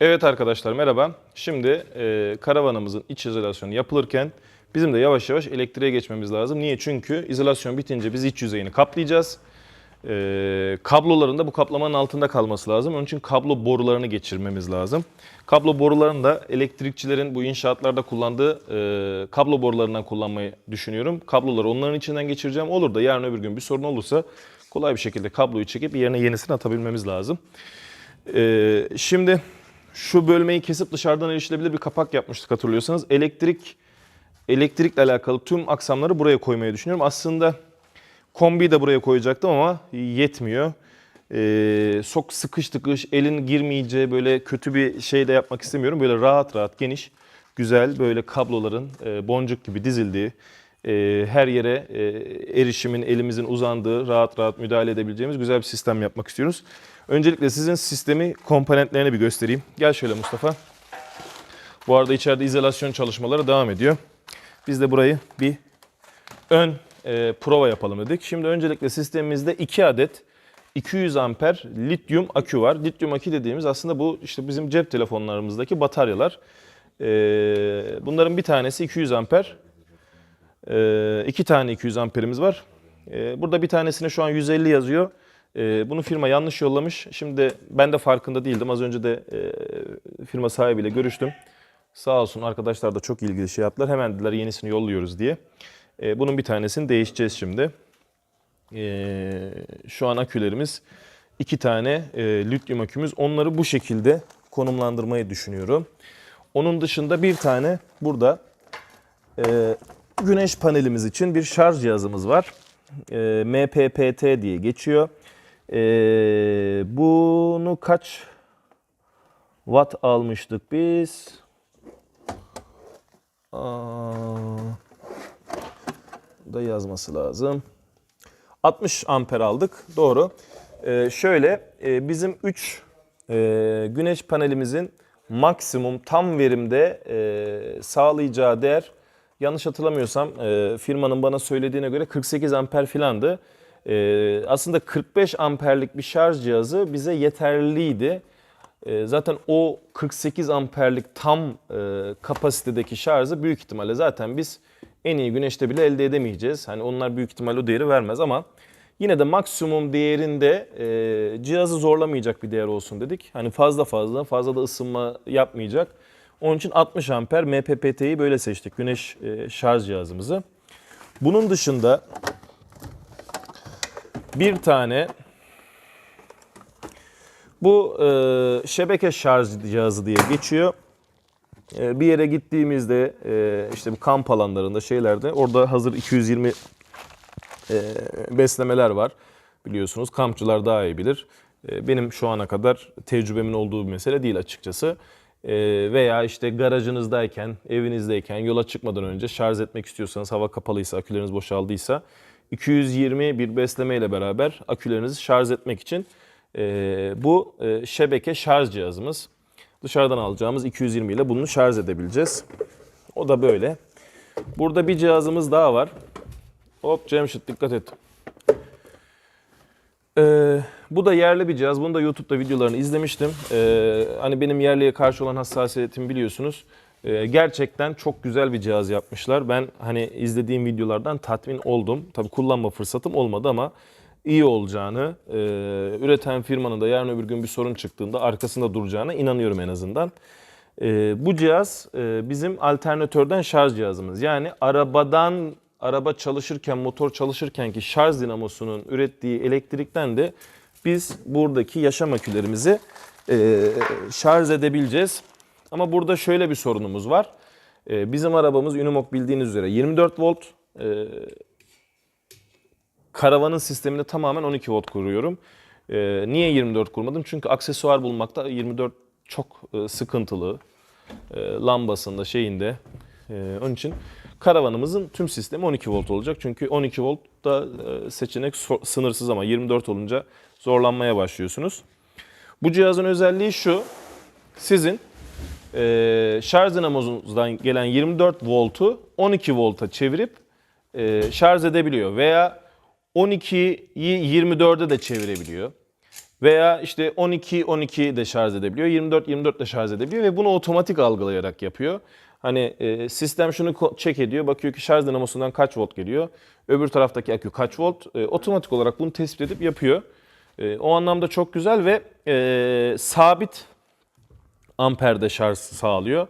Evet arkadaşlar merhaba. Şimdi e, karavanımızın iç izolasyonu yapılırken bizim de yavaş yavaş elektriğe geçmemiz lazım. Niye? Çünkü izolasyon bitince biz iç yüzeyini kaplayacağız. E, kabloların da bu kaplamanın altında kalması lazım. Onun için kablo borularını geçirmemiz lazım. Kablo borularını da elektrikçilerin bu inşaatlarda kullandığı e, kablo borularından kullanmayı düşünüyorum. Kabloları onların içinden geçireceğim. Olur da yarın öbür gün bir sorun olursa kolay bir şekilde kabloyu çekip yerine yenisini atabilmemiz lazım. Ee, şimdi şu bölmeyi kesip dışarıdan erişilebilir bir kapak yapmıştık hatırlıyorsanız. Elektrik elektrikle alakalı tüm aksamları buraya koymayı düşünüyorum. Aslında kombiyi de buraya koyacaktım ama yetmiyor. Ee, sok sıkış tıkış elin girmeyeceği böyle kötü bir şey de yapmak istemiyorum. Böyle rahat rahat geniş güzel böyle kabloların e, boncuk gibi dizildiği e, her yere e, erişimin elimizin uzandığı rahat rahat müdahale edebileceğimiz güzel bir sistem yapmak istiyoruz. Öncelikle sizin sistemi komponentlerini bir göstereyim. Gel şöyle Mustafa. Bu arada içeride izolasyon çalışmaları devam ediyor. Biz de burayı bir ön e, prova yapalım dedik. Şimdi öncelikle sistemimizde 2 adet 200 amper lityum akü var. Lityum akü dediğimiz aslında bu işte bizim cep telefonlarımızdaki bataryalar. E, bunların bir tanesi 200 amper. E, iki tane 200 amperimiz var. E, burada bir tanesine şu an 150 yazıyor. E, bunu firma yanlış yollamış. Şimdi ben de farkında değildim. Az önce de e, firma sahibiyle görüştüm. Sağ olsun arkadaşlar da çok ilgili şey yaptılar. Hemen dediler yenisini yolluyoruz diye. E, bunun bir tanesini değişeceğiz şimdi. E, şu an akülerimiz iki tane e, lityum akümüz. Onları bu şekilde konumlandırmayı düşünüyorum. Onun dışında bir tane burada e, güneş panelimiz için bir şarj cihazımız var. E, MPPT diye geçiyor. E, bunu kaç watt almıştık biz? Aa, da yazması lazım. 60 amper aldık. Doğru. Ee, şöyle e, bizim 3 güneş panelimizin maksimum tam verimde e, sağlayacağı değer yanlış hatırlamıyorsam e, firmanın bana söylediğine göre 48 amper filandı. E, aslında 45 amperlik bir şarj cihazı bize yeterliydi. E, zaten o 48 amperlik tam e, kapasitedeki şarjı büyük ihtimalle zaten biz en iyi güneşte bile elde edemeyeceğiz. Hani onlar büyük ihtimalle o değeri vermez ama yine de maksimum değerinde e, cihazı zorlamayacak bir değer olsun dedik. Hani fazla fazla fazla da ısınma yapmayacak. Onun için 60 amper MPPT'yi böyle seçtik. Güneş e, şarj cihazımızı. Bunun dışında bir tane bu e, şebeke şarj cihazı diye geçiyor. E, bir yere gittiğimizde e, işte bu kamp alanlarında şeylerde orada hazır 220 e, beslemeler var. Biliyorsunuz kampçılar daha iyi bilir. E, benim şu ana kadar tecrübemin olduğu bir mesele değil açıkçası. E, veya işte garajınızdayken, evinizdeyken yola çıkmadan önce şarj etmek istiyorsanız hava kapalıysa, aküleriniz boşaldıysa 220 bir besleme ile beraber akülerinizi şarj etmek için e, bu e, şebeke şarj cihazımız. Dışarıdan alacağımız 220 ile bunu şarj edebileceğiz. O da böyle. Burada bir cihazımız daha var. Hop Cemşit dikkat et. Ee, bu da yerli bir cihaz. Bunu da YouTube'da videolarını izlemiştim. Ee, hani benim yerliye karşı olan hassasiyetimi biliyorsunuz. Ee, gerçekten çok güzel bir cihaz yapmışlar. Ben hani izlediğim videolardan tatmin oldum. Tabii kullanma fırsatım olmadı ama iyi olacağını, e, üreten firmanın da yarın öbür gün bir sorun çıktığında arkasında duracağına inanıyorum en azından. E, bu cihaz e, bizim alternatörden şarj cihazımız. Yani arabadan araba çalışırken, motor çalışırken ki şarj dinamosunun ürettiği elektrikten de biz buradaki yaşam akülerimizi e, şarj edebileceğiz. Ama burada şöyle bir sorunumuz var. E, bizim arabamız Unimog bildiğiniz üzere 24 volt. E, karavanın sisteminde tamamen 12 volt kuruyorum. E, niye 24 kurmadım? Çünkü aksesuar bulmakta 24 çok e, sıkıntılı. E, lambasında şeyinde. E, onun için karavanımızın tüm sistemi 12 volt olacak. Çünkü 12 volt da e, seçenek sınırsız ama 24 olunca zorlanmaya başlıyorsunuz. Bu cihazın özelliği şu. Sizin e, şarj dinamozunuzdan gelen 24 voltu 12 volta çevirip e, şarj edebiliyor. Veya 12'yi 24'e de çevirebiliyor. Veya işte 12 12 de şarj edebiliyor, 24 24 de şarj edebiliyor ve bunu otomatik algılayarak yapıyor. Hani e, sistem şunu check ediyor, bakıyor ki şarj dinamosundan kaç volt geliyor, öbür taraftaki akü kaç volt, e, otomatik olarak bunu tespit edip yapıyor. E, o anlamda çok güzel ve e, sabit amperde şarj sağlıyor.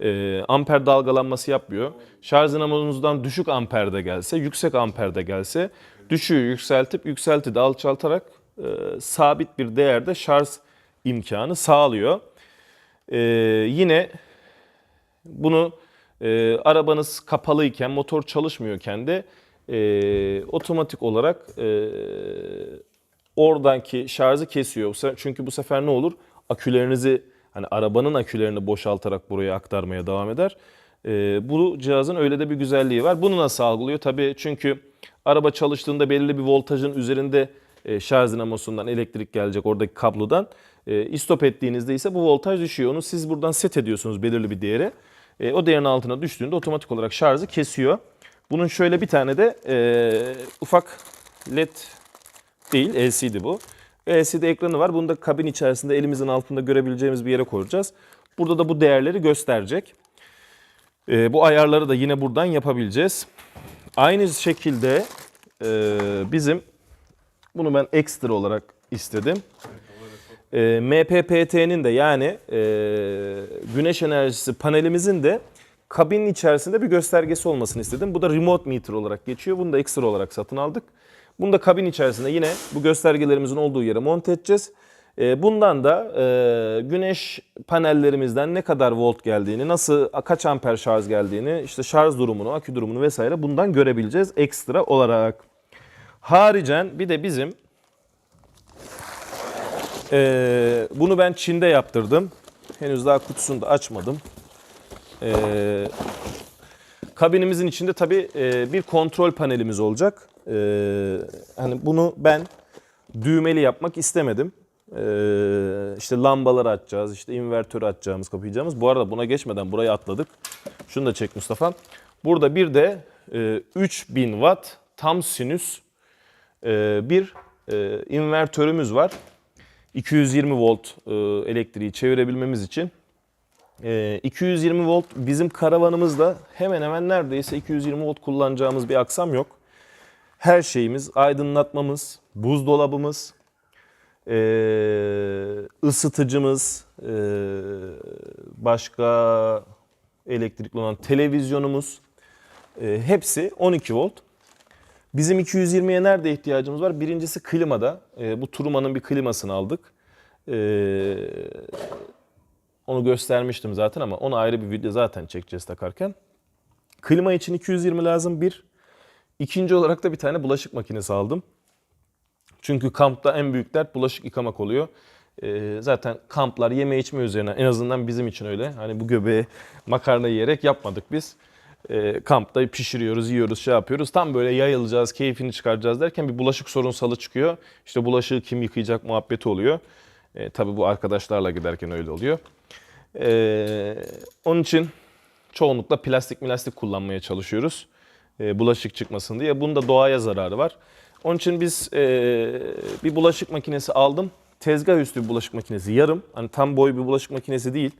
E, amper dalgalanması yapmıyor. Şarj dinamonuzdan düşük amperde gelse, yüksek amperde gelse düşüğü yükseltip yükselti de alçaltarak e, sabit bir değerde şarj imkanı sağlıyor. E, yine bunu e, arabanız kapalıyken, motor çalışmıyorken de e, otomatik olarak e, oradaki şarjı kesiyor. Çünkü bu sefer ne olur? Akülerinizi hani arabanın akülerini boşaltarak buraya aktarmaya devam eder. E, bu cihazın öyle de bir güzelliği var. Bunu nasıl algılıyor? Tabii çünkü araba çalıştığında belirli bir voltajın üzerinde e, şarj dinamosundan elektrik gelecek oradaki kablodan. E, istop ettiğinizde ise bu voltaj düşüyor. Onu siz buradan set ediyorsunuz belirli bir değere. E, o değerin altına düştüğünde otomatik olarak şarjı kesiyor. Bunun şöyle bir tane de e, ufak led değil LCD bu. LCD ekranı var. Bunu da kabin içerisinde elimizin altında görebileceğimiz bir yere koyacağız. Burada da bu değerleri gösterecek. E, bu ayarları da yine buradan yapabileceğiz. Aynı şekilde e, bizim bunu ben ekstra olarak istedim. E, MPPT'nin de yani e, güneş enerjisi panelimizin de kabinin içerisinde bir göstergesi olmasını istedim. Bu da remote meter olarak geçiyor. Bunu da ekstra olarak satın aldık. Bunu da kabin içerisinde yine bu göstergelerimizin olduğu yere monte edeceğiz. E, bundan da e, güneş panellerimizden ne kadar volt geldiğini, nasıl kaç amper şarj geldiğini, işte şarj durumunu, akü durumunu vesaire bundan görebileceğiz ekstra olarak. Haricen bir de bizim ee, bunu ben Çin'de yaptırdım. Henüz daha kutusunu da açmadım. Ee, kabinimizin içinde tabii e, bir kontrol panelimiz olacak. Ee, hani bunu ben düğmeli yapmak istemedim. Ee, işte lambaları açacağız, işte invertörü açacağımız, kapayacağımız. Bu arada buna geçmeden burayı atladık. Şunu da çek Mustafa. Burada bir de e, 3000 watt tam sinüs e, bir e, invertörümüz var. 220 volt e, elektriği çevirebilmemiz için. E, 220 volt bizim karavanımızda hemen hemen neredeyse 220 volt kullanacağımız bir aksam yok. Her şeyimiz, aydınlatmamız, buzdolabımız, e, ısıtıcımız, e, başka elektrikli olan televizyonumuz e, hepsi 12 volt. Bizim 220'ye nerede ihtiyacımız var? Birincisi klimada. E, bu Turuma'nın bir klimasını aldık. E, onu göstermiştim zaten ama onu ayrı bir video zaten çekeceğiz takarken. Klima için 220 lazım bir. İkinci olarak da bir tane bulaşık makinesi aldım. Çünkü kampta en büyük dert bulaşık yıkamak oluyor. E, zaten kamplar yeme içme üzerine en azından bizim için öyle. Hani bu göbeği makarna yiyerek yapmadık biz e, kampta pişiriyoruz, yiyoruz, şey yapıyoruz. Tam böyle yayılacağız, keyfini çıkaracağız derken bir bulaşık sorunsalı çıkıyor. İşte bulaşığı kim yıkayacak muhabbeti oluyor. E, tabii bu arkadaşlarla giderken öyle oluyor. E, onun için çoğunlukla plastik plastik kullanmaya çalışıyoruz. E, bulaşık çıkmasın diye. Bunda doğaya zararı var. Onun için biz e, bir bulaşık makinesi aldım. Tezgah üstü bir bulaşık makinesi yarım. Hani tam boy bir bulaşık makinesi değil.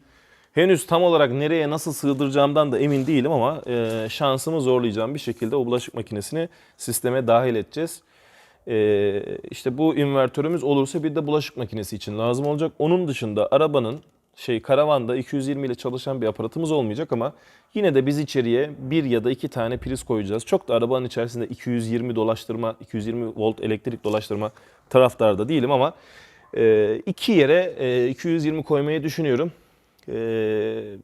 Henüz tam olarak nereye nasıl sığdıracağımdan da emin değilim ama e, şansımı zorlayacağım bir şekilde o bulaşık makinesini sisteme dahil edeceğiz. E, işte bu invertörümüz olursa bir de bulaşık makinesi için lazım olacak. Onun dışında arabanın şey karavanda 220 ile çalışan bir aparatımız olmayacak ama yine de biz içeriye bir ya da iki tane priz koyacağız. Çok da arabanın içerisinde 220 dolaştırma, 220 volt elektrik dolaştırma taraftarda değilim ama e, iki yere e, 220 koymayı düşünüyorum. Ee,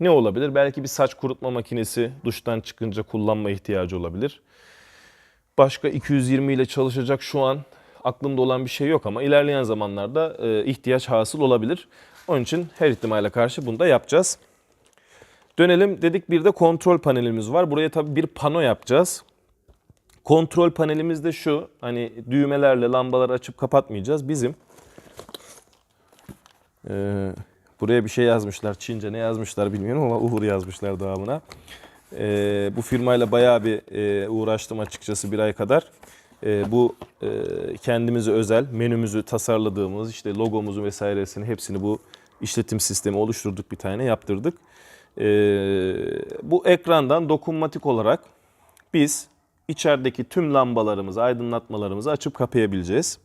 ne olabilir? Belki bir saç kurutma makinesi duştan çıkınca kullanma ihtiyacı olabilir. Başka 220 ile çalışacak şu an aklımda olan bir şey yok ama ilerleyen zamanlarda e, ihtiyaç hasıl olabilir. Onun için her ihtimale karşı bunu da yapacağız. Dönelim dedik bir de kontrol panelimiz var. Buraya tabii bir pano yapacağız. Kontrol panelimiz de şu. Hani düğmelerle lambaları açıp kapatmayacağız. Bizim ee, buraya bir şey yazmışlar. Çince ne yazmışlar bilmiyorum ama Uğur yazmışlar devamına. Ee, bu firmayla bayağı bir e, uğraştım açıkçası bir ay kadar. e, bu e, kendimize özel menümüzü tasarladığımız işte logomuzu vesairesini hepsini bu işletim sistemi oluşturduk bir tane yaptırdık. E, bu ekrandan dokunmatik olarak biz içerideki tüm lambalarımızı, aydınlatmalarımızı açıp kapayabileceğiz.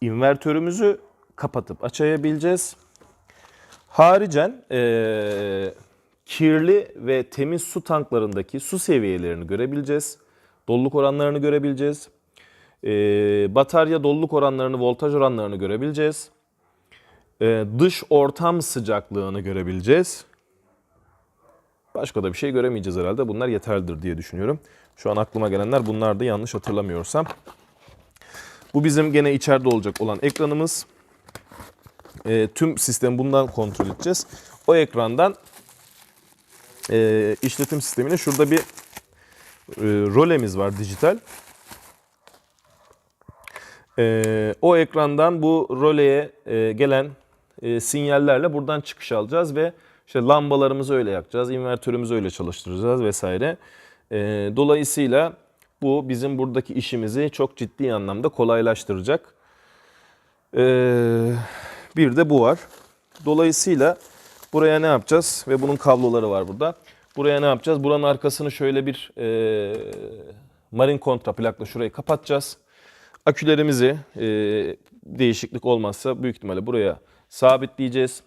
İnvertörümüzü kapatıp açabileceğiz. Haricen eee, kirli ve temiz su tanklarındaki su seviyelerini görebileceğiz. Doluluk oranlarını görebileceğiz. Eee, batarya doluluk oranlarını, voltaj oranlarını görebileceğiz. Eee, dış ortam sıcaklığını görebileceğiz. Başka da bir şey göremeyeceğiz herhalde. Bunlar yeterlidir diye düşünüyorum. Şu an aklıma gelenler bunlardı yanlış hatırlamıyorsam. Bu bizim gene içeride olacak olan ekranımız. E, tüm sistemi bundan kontrol edeceğiz. O ekrandan e, işletim sistemine şurada bir e, rolemiz var dijital. E, o ekrandan bu roleye e, gelen e, sinyallerle buradan çıkış alacağız ve işte lambalarımızı öyle yakacağız, invertörümüzü öyle çalıştıracağız vesaire. E, dolayısıyla bu bizim buradaki işimizi çok ciddi anlamda kolaylaştıracak. Ee, bir de bu var. Dolayısıyla buraya ne yapacağız? Ve bunun kabloları var burada. Buraya ne yapacağız? Buranın arkasını şöyle bir e, marin kontra plakla şurayı kapatacağız. Akülerimizi e, değişiklik olmazsa büyük ihtimalle buraya sabitleyeceğiz.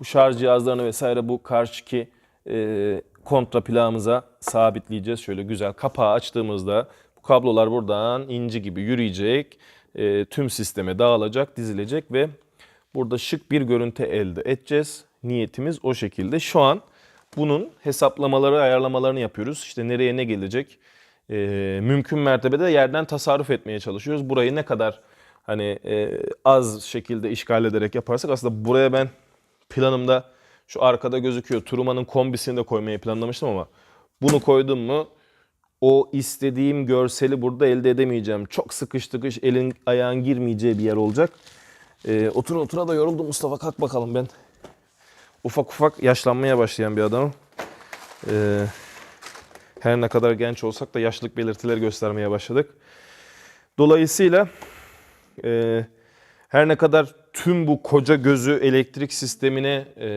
Bu şarj cihazlarını vesaire bu karşıki e, kontra plağımıza sabitleyeceğiz. Şöyle güzel kapağı açtığımızda bu kablolar buradan inci gibi yürüyecek. E, tüm sisteme dağılacak, dizilecek ve burada şık bir görüntü elde edeceğiz. Niyetimiz o şekilde. Şu an bunun hesaplamaları, ayarlamalarını yapıyoruz. İşte nereye ne gelecek? E, mümkün mertebede yerden tasarruf etmeye çalışıyoruz. Burayı ne kadar hani e, az şekilde işgal ederek yaparsak aslında buraya ben planımda şu arkada gözüküyor. Turuma'nın kombisini de koymayı planlamıştım ama bunu koydum mu o istediğim görseli burada elde edemeyeceğim. Çok sıkış tıkış elin ayağın girmeyeceği bir yer olacak. Ee, otura otura da yoruldum Mustafa kalk bakalım ben. Ufak ufak yaşlanmaya başlayan bir adamım. Ee, her ne kadar genç olsak da yaşlılık belirtileri göstermeye başladık. Dolayısıyla e, her ne kadar tüm bu koca gözü elektrik sistemine e,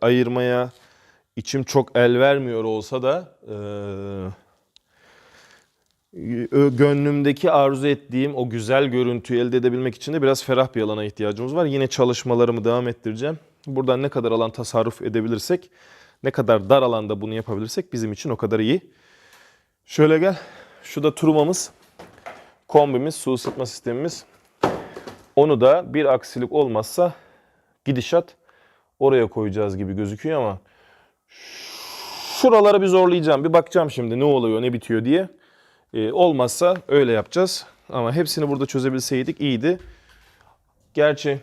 ayırmaya içim çok el vermiyor olsa da e, gönlümdeki arzu ettiğim o güzel görüntüyü elde edebilmek için de biraz ferah bir alana ihtiyacımız var. Yine çalışmalarımı devam ettireceğim. Buradan ne kadar alan tasarruf edebilirsek, ne kadar dar alanda bunu yapabilirsek bizim için o kadar iyi. Şöyle gel. Şu da turumamız, kombimiz, su ısıtma sistemimiz. Onu da bir aksilik olmazsa gidişat oraya koyacağız gibi gözüküyor ama şuraları bir zorlayacağım. Bir bakacağım şimdi ne oluyor, ne bitiyor diye. Ee, olmazsa öyle yapacağız. Ama hepsini burada çözebilseydik iyiydi. Gerçi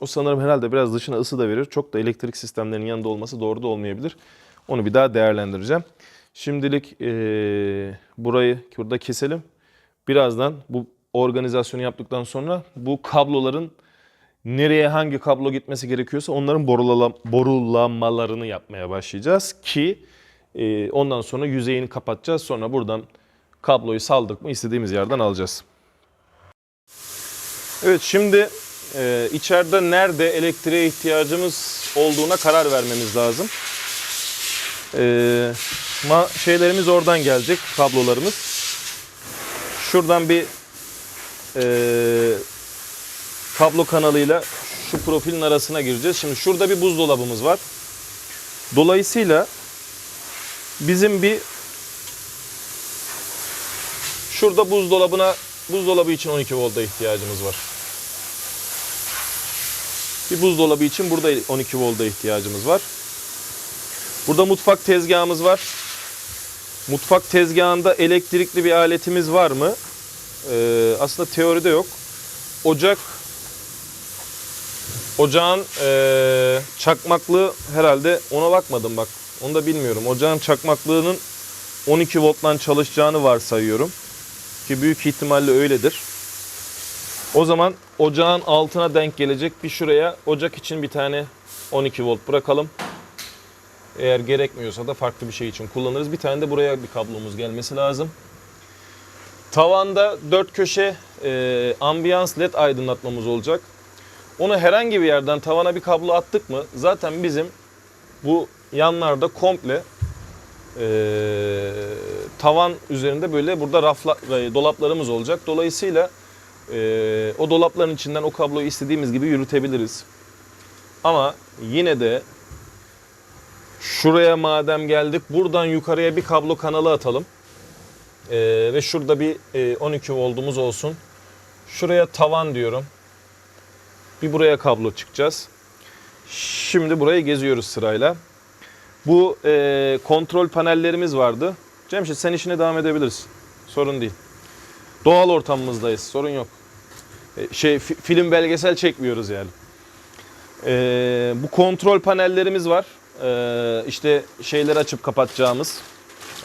o sanırım herhalde biraz dışına ısı da verir. Çok da elektrik sistemlerinin yanında olması doğru da olmayabilir. Onu bir daha değerlendireceğim. Şimdilik eee, burayı burada keselim. Birazdan bu organizasyonu yaptıktan sonra bu kabloların nereye hangi kablo gitmesi gerekiyorsa onların borulala- borulamalarını yapmaya başlayacağız ki e, ondan sonra yüzeyini kapatacağız. Sonra buradan kabloyu saldık mı istediğimiz yerden alacağız. Evet şimdi e, içeride nerede elektriğe ihtiyacımız olduğuna karar vermemiz lazım. E, ma şeylerimiz oradan gelecek kablolarımız. Şuradan bir e, kablo kanalıyla şu profilin arasına gireceğiz. Şimdi şurada bir buzdolabımız var. Dolayısıyla bizim bir şurada buzdolabına buzdolabı için 12 volta ihtiyacımız var. Bir buzdolabı için burada 12 volta ihtiyacımız var. Burada mutfak tezgahımız var. Mutfak tezgahında elektrikli bir aletimiz var mı? Ee, aslında teoride yok. Ocak Ocağın eee çakmaklığı herhalde ona bakmadım bak. Onu da bilmiyorum. Ocağın çakmaklığının 12 volttan çalışacağını varsayıyorum. Ki büyük ihtimalle öyledir. O zaman ocağın altına denk gelecek bir şuraya ocak için bir tane 12 volt bırakalım. Eğer gerekmiyorsa da farklı bir şey için kullanırız. Bir tane de buraya bir kablomuz gelmesi lazım. Tavanda dört köşe e, ambiyans led aydınlatmamız olacak. Onu herhangi bir yerden tavana bir kablo attık mı zaten bizim bu yanlarda komple e, tavan üzerinde böyle burada rafla, e, dolaplarımız olacak. Dolayısıyla e, o dolapların içinden o kabloyu istediğimiz gibi yürütebiliriz. Ama yine de şuraya madem geldik buradan yukarıya bir kablo kanalı atalım. E, ve şurada bir e, 12 voltumuz olsun. Şuraya tavan diyorum. Bir buraya kablo çıkacağız. Şimdi burayı geziyoruz sırayla. Bu e, kontrol panellerimiz vardı. Cemşit sen işine devam edebilirsin. Sorun değil. Doğal ortamımızdayız. Sorun yok. E, şey fi- film belgesel çekmiyoruz yani. E, bu kontrol panellerimiz var. E, işte şeyleri açıp kapatacağımız,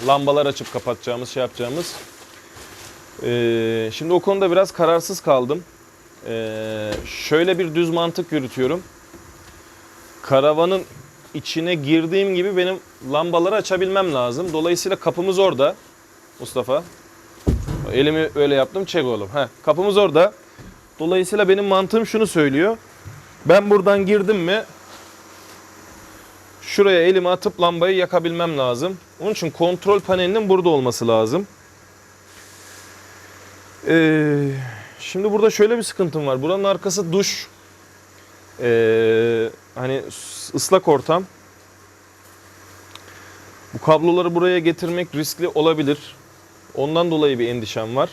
lambalar açıp kapatacağımız, şey yapacağımız. E, şimdi o konuda biraz kararsız kaldım. E, şöyle bir düz mantık yürütüyorum. Karavanın içine girdiğim gibi benim lambaları açabilmem lazım. Dolayısıyla kapımız orada. Mustafa. Elimi öyle yaptım. Çek oğlum. Heh, kapımız orada. Dolayısıyla benim mantığım şunu söylüyor. Ben buradan girdim mi şuraya elimi atıp lambayı yakabilmem lazım. Onun için kontrol panelinin burada olması lazım. Ee, şimdi burada şöyle bir sıkıntım var. Buranın arkası duş. Ee, hani ıslak ortam. Bu kabloları buraya getirmek riskli olabilir. Ondan dolayı bir endişem var.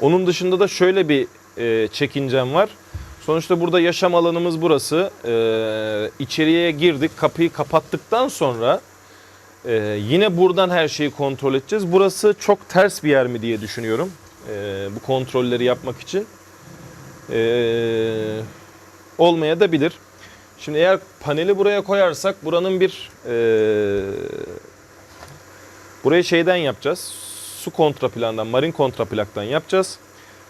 Onun dışında da şöyle bir e, çekincem var. Sonuçta burada yaşam alanımız burası. Ee, içeriye girdik, kapıyı kapattıktan sonra e, yine buradan her şeyi kontrol edeceğiz. Burası çok ters bir yer mi diye düşünüyorum. e, bu kontrolleri yapmak için. Ee, olmaya da bilir. Şimdi eğer paneli buraya koyarsak buranın bir e, burayı şeyden yapacağız. Su kontraplandan, marin kontraplaktan yapacağız.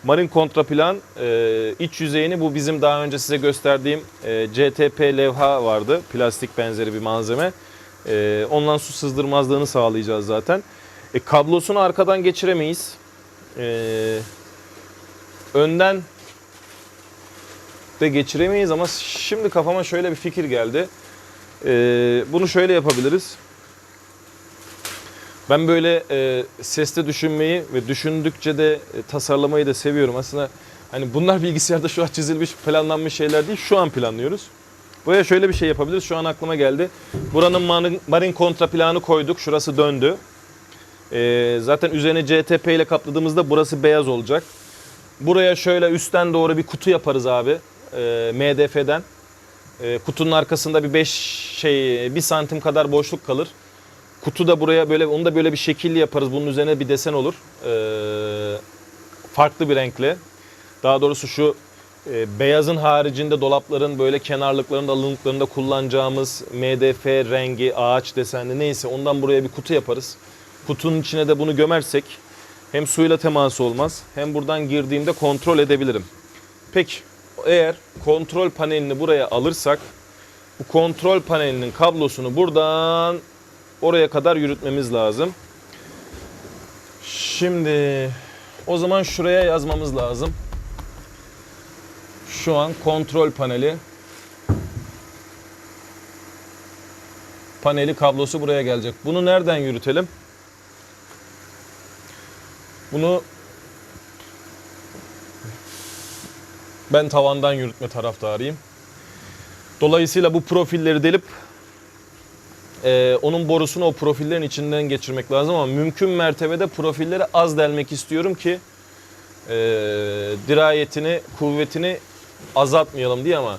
Marin kontraplan e, iç yüzeyini bu bizim daha önce size gösterdiğim e, CTP levha vardı. Plastik benzeri bir malzeme. E, ondan su sızdırmazlığını sağlayacağız zaten. E, kablosunu arkadan geçiremeyiz. E, önden de geçiremeyiz ama şimdi kafama şöyle bir fikir geldi. Ee, bunu şöyle yapabiliriz. Ben böyle e, sesli düşünmeyi ve düşündükçe de e, tasarlamayı da seviyorum. Aslında hani bunlar bilgisayarda şu an çizilmiş, planlanmış şeyler değil. Şu an planlıyoruz. Buraya şöyle bir şey yapabiliriz. Şu an aklıma geldi. Buranın marin, marin kontra planı koyduk. Şurası döndü. Ee, zaten üzerine CTP ile kapladığımızda burası beyaz olacak. Buraya şöyle üstten doğru bir kutu yaparız abi. E, MDF'den. E, kutunun arkasında bir 5 şey 1 santim kadar boşluk kalır. Kutu da buraya böyle onu da böyle bir şekilli yaparız. Bunun üzerine bir desen olur. E, farklı bir renkle. Daha doğrusu şu e, beyazın haricinde dolapların böyle kenarlıklarında alınlıklarında kullanacağımız MDF rengi, ağaç desenli neyse ondan buraya bir kutu yaparız. Kutunun içine de bunu gömersek hem suyla teması olmaz hem buradan girdiğimde kontrol edebilirim. Peki eğer kontrol panelini buraya alırsak bu kontrol panelinin kablosunu buradan oraya kadar yürütmemiz lazım. Şimdi o zaman şuraya yazmamız lazım. Şu an kontrol paneli paneli kablosu buraya gelecek. Bunu nereden yürütelim? Bunu ben tavandan yürütme taraftarıyım. Dolayısıyla bu profilleri delip e, onun borusunu o profillerin içinden geçirmek lazım ama mümkün mertebede profilleri az delmek istiyorum ki e, dirayetini, kuvvetini azaltmayalım diye ama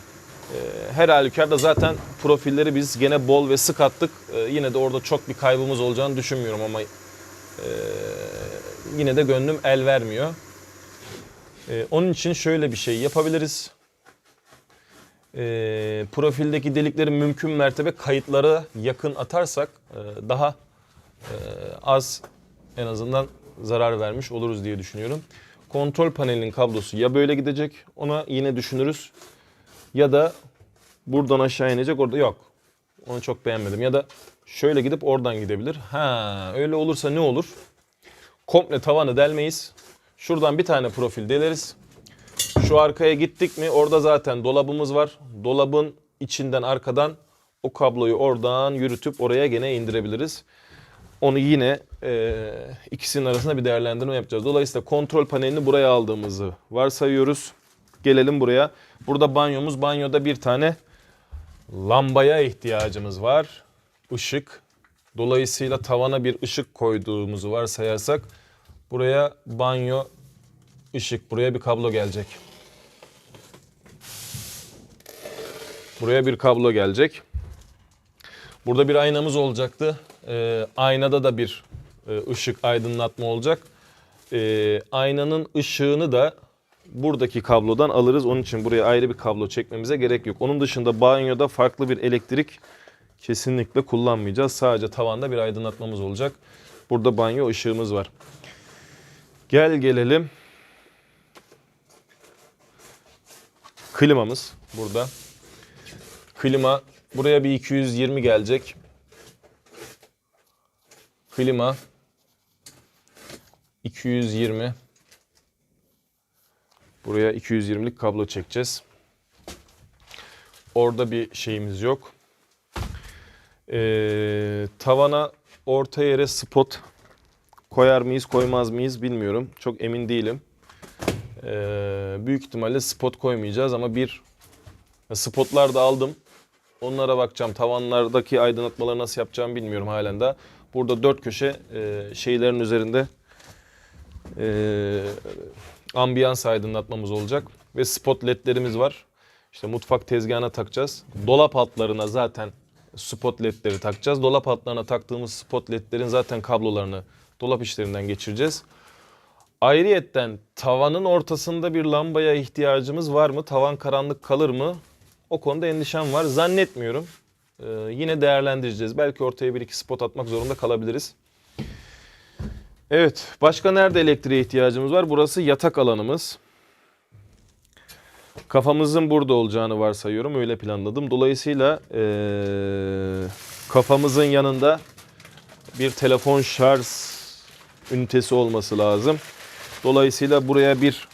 e, her halükarda zaten profilleri biz gene bol ve sık attık. E, yine de orada çok bir kaybımız olacağını düşünmüyorum ama e, yine de gönlüm el vermiyor. E, onun için şöyle bir şey yapabiliriz. E, profildeki delikleri mümkün mertebe kayıtlara yakın atarsak e, daha e, az en azından zarar vermiş oluruz diye düşünüyorum. Kontrol panelinin kablosu ya böyle gidecek ona yine düşünürüz ya da buradan aşağı inecek orada yok. Onu çok beğenmedim ya da şöyle gidip oradan gidebilir. Ha öyle olursa ne olur? komple tavanı delmeyiz. Şuradan bir tane profil deleriz. Şu arkaya gittik mi orada zaten dolabımız var. Dolabın içinden arkadan o kabloyu oradan yürütüp oraya gene indirebiliriz. Onu yine e, ikisinin arasında bir değerlendirme yapacağız. Dolayısıyla kontrol panelini buraya aldığımızı varsayıyoruz. Gelelim buraya. Burada banyomuz. Banyoda bir tane lambaya ihtiyacımız var. Işık. Dolayısıyla tavana bir ışık koyduğumuzu varsayarsak buraya banyo ışık. Buraya bir kablo gelecek. Buraya bir kablo gelecek. Burada bir aynamız olacaktı. Ee, aynada da bir e, ışık aydınlatma olacak. Ee, aynanın ışığını da buradaki kablodan alırız. Onun için buraya ayrı bir kablo çekmemize gerek yok. Onun dışında banyoda farklı bir elektrik kesinlikle kullanmayacağız. Sadece tavanda bir aydınlatmamız olacak. Burada banyo ışığımız var. Gel gelelim. Klimamız burada. Klima buraya bir 220 gelecek. Klima 220. Buraya 220'lik kablo çekeceğiz. Orada bir şeyimiz yok. Ee, tavana orta yere spot koyar mıyız koymaz mıyız bilmiyorum. Çok emin değilim. Ee, büyük ihtimalle spot koymayacağız ama bir spotlar da aldım. Onlara bakacağım. Tavanlardaki aydınlatmaları nasıl yapacağımı bilmiyorum halen de. Burada dört köşe e, şeylerin üzerinde e, ambiyans aydınlatmamız olacak. Ve spot ledlerimiz var. İşte mutfak tezgahına takacağız. Dolap altlarına zaten spot ledleri takacağız. Dolap altlarına taktığımız spot ledlerin zaten kablolarını dolap işlerinden geçireceğiz. Ayrıyetten tavanın ortasında bir lambaya ihtiyacımız var mı? Tavan karanlık kalır mı? O konuda endişem var. Zannetmiyorum. Ee, yine değerlendireceğiz. Belki ortaya bir iki spot atmak zorunda kalabiliriz. Evet. Başka nerede elektriğe ihtiyacımız var? Burası yatak alanımız. Kafamızın burada olacağını varsayıyorum. Öyle planladım. Dolayısıyla ee, kafamızın yanında bir telefon şarj ünitesi olması lazım. Dolayısıyla buraya bir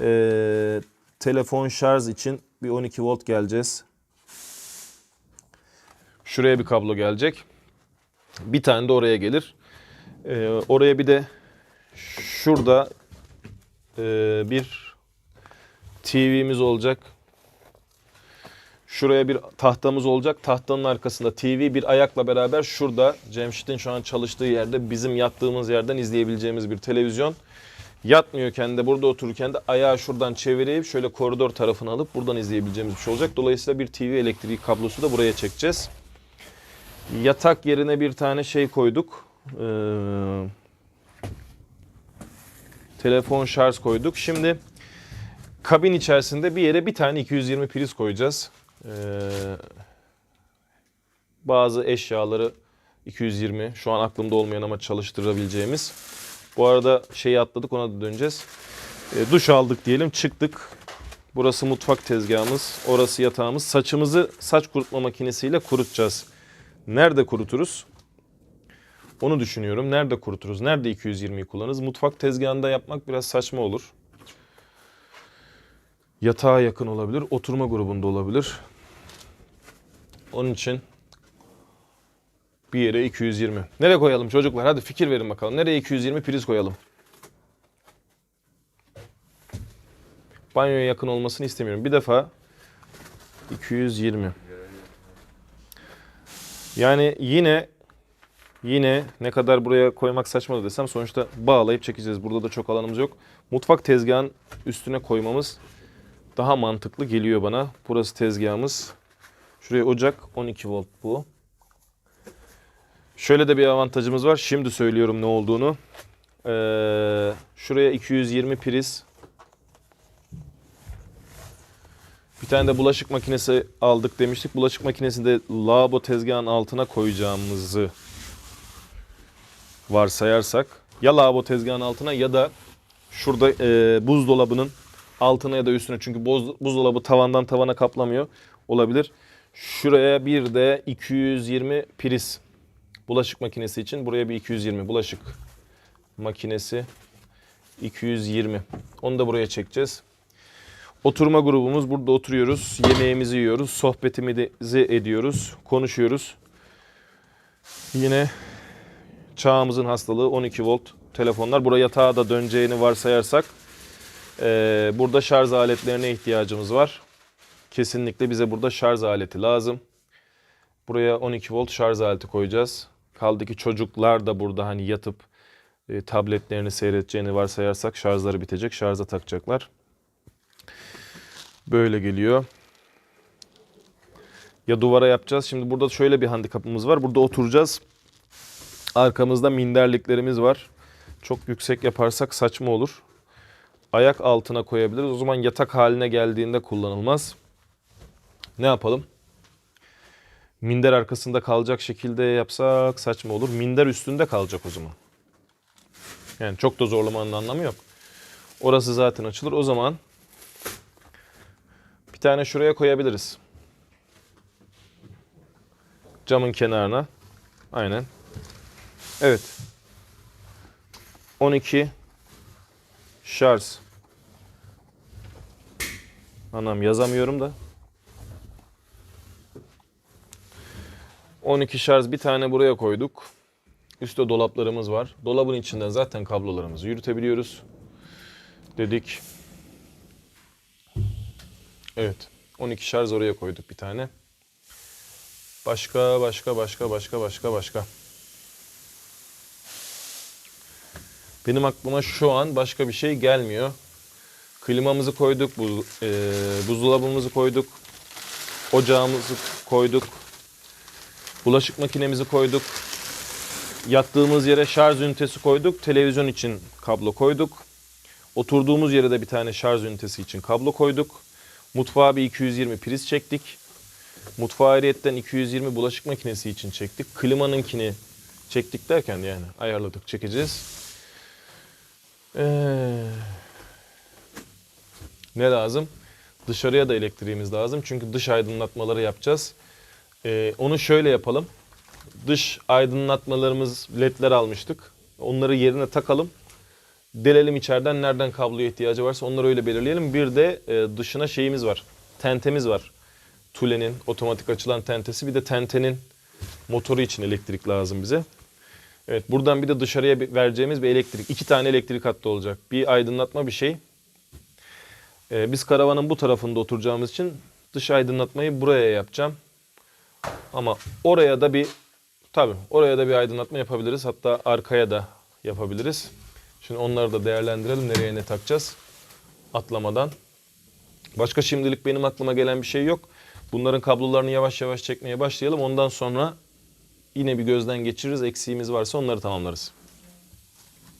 ee, telefon şarj için bir 12 volt geleceğiz. Şuraya bir kablo gelecek. Bir tane de oraya gelir. Ee, oraya bir de şurada ee, bir TV'miz olacak. Şuraya bir tahtamız olacak. Tahtanın arkasında TV bir ayakla beraber şurada Cemşit'in şu an çalıştığı yerde bizim yattığımız yerden izleyebileceğimiz bir televizyon. Yatmıyorken de burada otururken de ayağı şuradan çevirip şöyle koridor tarafını alıp buradan izleyebileceğimiz bir şey olacak. Dolayısıyla bir TV elektriği kablosu da buraya çekeceğiz. Yatak yerine bir tane şey koyduk. Ee, telefon şarj koyduk. Şimdi kabin içerisinde bir yere bir tane 220 priz koyacağız. Ee, bazı eşyaları 220 şu an aklımda olmayan ama çalıştırabileceğimiz. Bu arada şeyi atladık ona da döneceğiz. E, duş aldık diyelim çıktık. Burası mutfak tezgahımız. Orası yatağımız. Saçımızı saç kurutma makinesiyle kurutacağız. Nerede kuruturuz? Onu düşünüyorum. Nerede kuruturuz? Nerede 220'yi kullanırız? Mutfak tezgahında yapmak biraz saçma olur. Yatağa yakın olabilir. Oturma grubunda olabilir. Onun için bir yere 220. Nereye koyalım çocuklar? Hadi fikir verin bakalım. Nereye 220 priz koyalım? Banyoya yakın olmasını istemiyorum. Bir defa 220. Yani yine yine ne kadar buraya koymak saçma da desem sonuçta bağlayıp çekeceğiz. Burada da çok alanımız yok. Mutfak tezgahın üstüne koymamız daha mantıklı geliyor bana. Burası tezgahımız. Şuraya ocak 12 volt bu. Şöyle de bir avantajımız var. Şimdi söylüyorum ne olduğunu. Ee, şuraya 220 priz. Bir tane de bulaşık makinesi aldık demiştik. Bulaşık makinesini de lavabo tezgahın altına koyacağımızı varsayarsak ya lavabo tezgahın altına ya da şurada e, buzdolabının altına ya da üstüne çünkü boz, buzdolabı tavandan tavana kaplamıyor olabilir. Şuraya bir de 220 priz bulaşık makinesi için buraya bir 220 bulaşık makinesi 220. Onu da buraya çekeceğiz. Oturma grubumuz burada oturuyoruz. Yemeğimizi yiyoruz. Sohbetimizi ediyoruz. Konuşuyoruz. Yine çağımızın hastalığı 12 volt telefonlar. Buraya yatağa da döneceğini varsayarsak eee, burada şarj aletlerine ihtiyacımız var. Kesinlikle bize burada şarj aleti lazım. Buraya 12 volt şarj aleti koyacağız. Kaldı ki çocuklar da burada hani yatıp e, tabletlerini seyredeceğini varsayarsak şarjları bitecek. Şarja takacaklar. Böyle geliyor. Ya duvara yapacağız. Şimdi burada şöyle bir handikapımız var. Burada oturacağız. Arkamızda minderliklerimiz var. Çok yüksek yaparsak saçma olur. Ayak altına koyabiliriz. O zaman yatak haline geldiğinde kullanılmaz. Ne yapalım? Minder arkasında kalacak şekilde yapsak saçma olur. Minder üstünde kalacak o zaman. Yani çok da zorlamanın anlamı yok. Orası zaten açılır. O zaman bir tane şuraya koyabiliriz. Camın kenarına. Aynen. Evet. 12 şarj. Anam yazamıyorum da. 12 şarj bir tane buraya koyduk. Üstte dolaplarımız var. Dolabın içinden zaten kablolarımızı yürütebiliyoruz. Dedik. Evet. 12 şarj oraya koyduk bir tane. Başka, başka, başka, başka, başka, başka. Benim aklıma şu an başka bir şey gelmiyor. Klimamızı koyduk, buz, e, buzdolabımızı koyduk, ocağımızı koyduk, bulaşık makinemizi koyduk, yattığımız yere şarj ünitesi koyduk, televizyon için kablo koyduk, oturduğumuz yere de bir tane şarj ünitesi için kablo koyduk, mutfağa bir 220 priz çektik, mutfağa ayrıyetten 220 bulaşık makinesi için çektik, klimanınkini çektik derken yani ayarladık, çekeceğiz. Ee, ne lazım? Dışarıya da elektriğimiz lazım. Çünkü dış aydınlatmaları yapacağız. Ee, onu şöyle yapalım. Dış aydınlatmalarımız ledler almıştık. Onları yerine takalım. Delelim içeriden nereden kabloya ihtiyacı varsa onları öyle belirleyelim. Bir de e, dışına şeyimiz var. Tentemiz var. Tule'nin otomatik açılan tentesi. Bir de tentenin motoru için elektrik lazım bize. Evet buradan bir de dışarıya vereceğimiz bir elektrik. iki tane elektrik hattı olacak. Bir aydınlatma bir şey. Ee, biz karavanın bu tarafında oturacağımız için dış aydınlatmayı buraya yapacağım. Ama oraya da bir tabii oraya da bir aydınlatma yapabiliriz. Hatta arkaya da yapabiliriz. Şimdi onları da değerlendirelim. Nereye ne takacağız? Atlamadan. Başka şimdilik benim aklıma gelen bir şey yok. Bunların kablolarını yavaş yavaş çekmeye başlayalım. Ondan sonra yine bir gözden geçiririz. Eksiğimiz varsa onları tamamlarız.